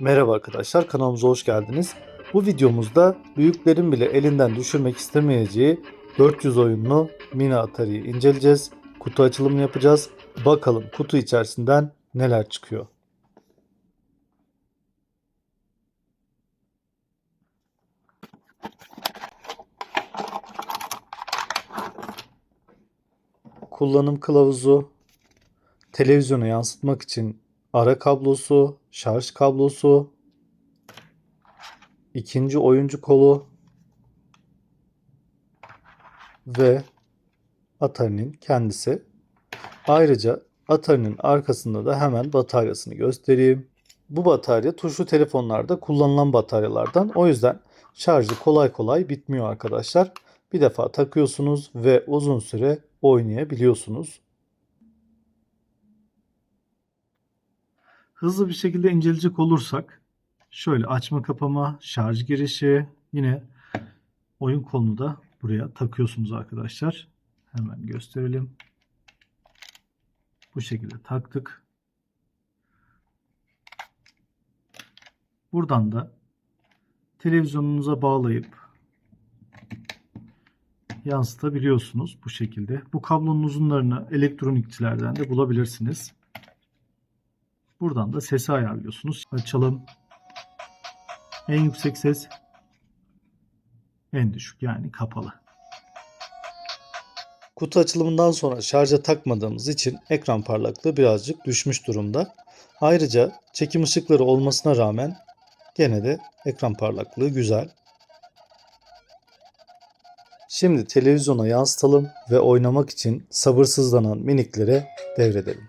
Merhaba arkadaşlar kanalımıza hoş geldiniz. Bu videomuzda büyüklerin bile elinden düşürmek istemeyeceği 400 oyunlu mini Atari'yi inceleyeceğiz. Kutu açılımını yapacağız. Bakalım kutu içerisinden neler çıkıyor. Kullanım kılavuzu, televizyona yansıtmak için ara kablosu, şarj kablosu, ikinci oyuncu kolu ve Atari'nin kendisi. Ayrıca Atari'nin arkasında da hemen bataryasını göstereyim. Bu batarya tuşlu telefonlarda kullanılan bataryalardan. O yüzden şarjı kolay kolay bitmiyor arkadaşlar. Bir defa takıyorsunuz ve uzun süre oynayabiliyorsunuz. Hızlı bir şekilde inceleyecek olursak şöyle açma kapama, şarj girişi, yine oyun kolunu da buraya takıyorsunuz arkadaşlar. Hemen gösterelim. Bu şekilde taktık. Buradan da televizyonunuza bağlayıp yansıtabiliyorsunuz bu şekilde. Bu kablonun uzunlarını elektronikçilerden de bulabilirsiniz. Buradan da sesi ayarlıyorsunuz. Açalım. En yüksek ses en düşük yani kapalı. Kutu açılımından sonra şarja takmadığımız için ekran parlaklığı birazcık düşmüş durumda. Ayrıca çekim ışıkları olmasına rağmen gene de ekran parlaklığı güzel. Şimdi televizyona yansıtalım ve oynamak için sabırsızlanan miniklere devredelim.